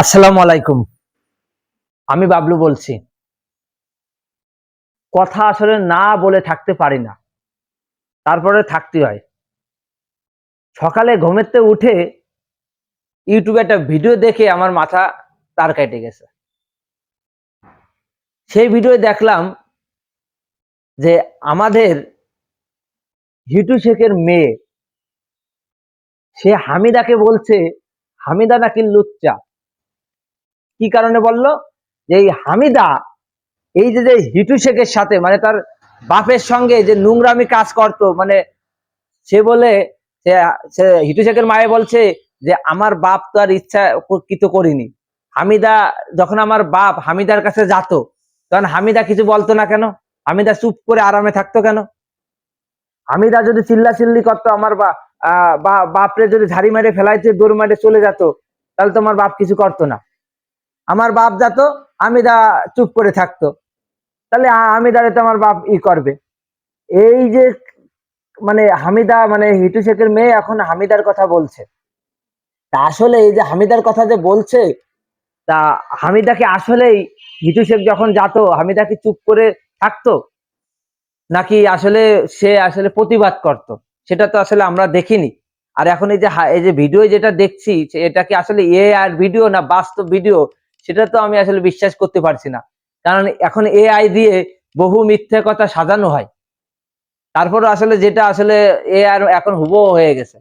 আসসালামু আলাইকুম। আমি বাবলু বলছি। কথা আসলে না বলে থাকতে পারি না। তারপরে থাকতে হয়। সকালে ঘুমেতে উঠে ইউটিউবে একটা ভিডিও দেখে আমার মাথা তার কেটে গেছে। সেই ভিডিও দেখলাম যে আমাদের হিটু শেখের মেয়ে, সে হামিদাকে বলছে, হামিদা নাকি লুচ্চা? কি কারণে বলল? যে এই হামিদা, এই যে হিটু শেখের সাথে মানে তার বাপের সঙ্গে যে নোংরামি কাজ করতো মানে সে বলে, সে হিটু শেখের মায়ে বলছে যে, আমার বাপ তো আর ইচ্ছা কৃত করিনি। হামিদা, যখন আমার বাপ হামিদার কাছে যেত, তখন হামিদা কিছু বলতো না কেন? হামিদা চুপ করে আরামে থাকতো কেন? হামিদা যদি চিল্লা চিল্লি করতো, আমার বাপরে যদি ঝাড়ি মেরে ফেলাইতে, দৌড় মারে চলে যেত, তাহলে তোমার বাপ কিছু করতো না। আমার বাপ যাতো হামিদা চুপ করে থাকতো। তাহলে আ- হামিদারে তো আমার বাপ ই করবে। এই যে মানে হামিদা মানে হিটু শেখের মেয়ে এখন হামিদার কথা বলছে। তা আসলে এই যে হামিদার কথা যে বলছে, তা হামিদাকে আসলেই হিটু শেখ যখন যাতো, হামিদা কি চুপ করে থাকতো? নাকি আসলে সে আসলে প্রতিবাদ করত? সেটা তো আসলে আমরা দেখিনি। আর এখন এই যে এই যে ভিডিও যেটা দেখছি এটা কি আসলে এ আর ভিডিও না বাস্তব ভিডিও সেটা তো আমি আসলে বিশ্বাস করতে পারছি না। কারণ এখন এআই দিয়ে বহু মিথ্যে কথা সাজানো হয়। তারপর আসলে যেটা আসলে এ আর এখন হুবহু হয়ে গেছে।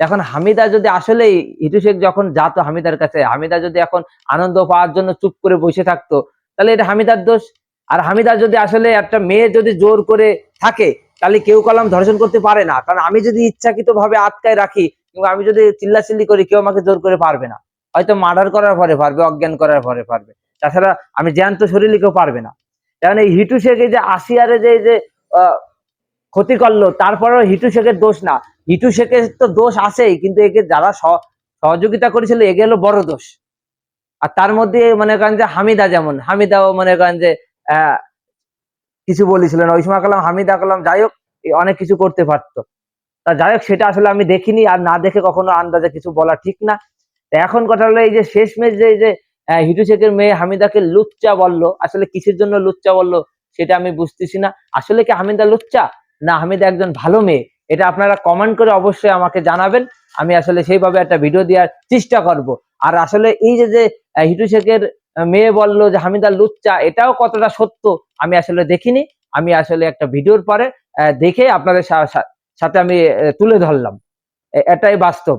এখন হামিদা যদি আসলেই হিটু শেখ যখন যাতো হামিদার কাছে, হামিদা যদি এখন আনন্দ পাওয়ার জন্য চুপ করে বসে থাকতো, তাহলে এটা হামিদার দোষ। আর হামিদা যদি আসলে একটা মেয়ে যদি জোর করে থাকে, তাহলে কেউ কলাম ধর্ষণ করতে পারে না। কারণ আমি যদি ইচ্ছাকৃত ভাবে আটকায় রাখি, কিংবা আমি যদি চিল্লাচিল্লি করি, কেউ আমাকে জোর করে পারবে না। হয়তো মার্ডার করার পরে পারবে, অজ্ঞান করার পরে পারবে। তাছাড়া আমি জ্যান্ত শরীরে কেউ পারবে না। কারণ এই হিটু শেখ যে আসিয়ারে যে যে ক্ষতি করল, তারপরেও হিটু শেখের দোষ না। হিটু শেখের তো দোষ আছেই, কিন্তু একে যারা সহযোগিতা করেছিল এগে হলো বড় দোষ। আর তার মধ্যে মনে করেন যে হামিদা যেমন, হামিদাও মনে করেন যে কিছু বলেছিলেন ওই সময় কালাম, হামিদা কালাম, যাই হোক অনেক কিছু করতে পারতো। তা যাই হোক, সেটা আসলে আমি দেখিনি, আর না দেখে কখনো আন্দাজে কিছু বলা ঠিক না। এখন কথা হলো এই যে শেষমেশ যে এই যে হিটু শেখের মেয়ে হামিদাকে লুচ্চা বলল, আসলে কিসের জন্য লুচ্চা বলল সেটা আমি বুঝতেছি না। আসলে কি হামিদা লুচ্চা না হামিদা একজন ভালো মেয়ে? এটা আপনারা কমেন্ট করে অবশ্যই আমাকে জানাবেন। আমি আসলে সেইভাবে একটা ভিডিও দেওয়ার চেষ্টা করব। আর আসলে এই যে যে হিটু শেখের মেয়ে বলল যে হামিদা লুচ্চা, এটাও কতটা সত্য আমি আসলে দেখিনি। আমি আসলে একটা ভিডিওর পরে দেখে আপনাদের সাথে আমি তুলে ধরলাম। এটাই বাস্তব।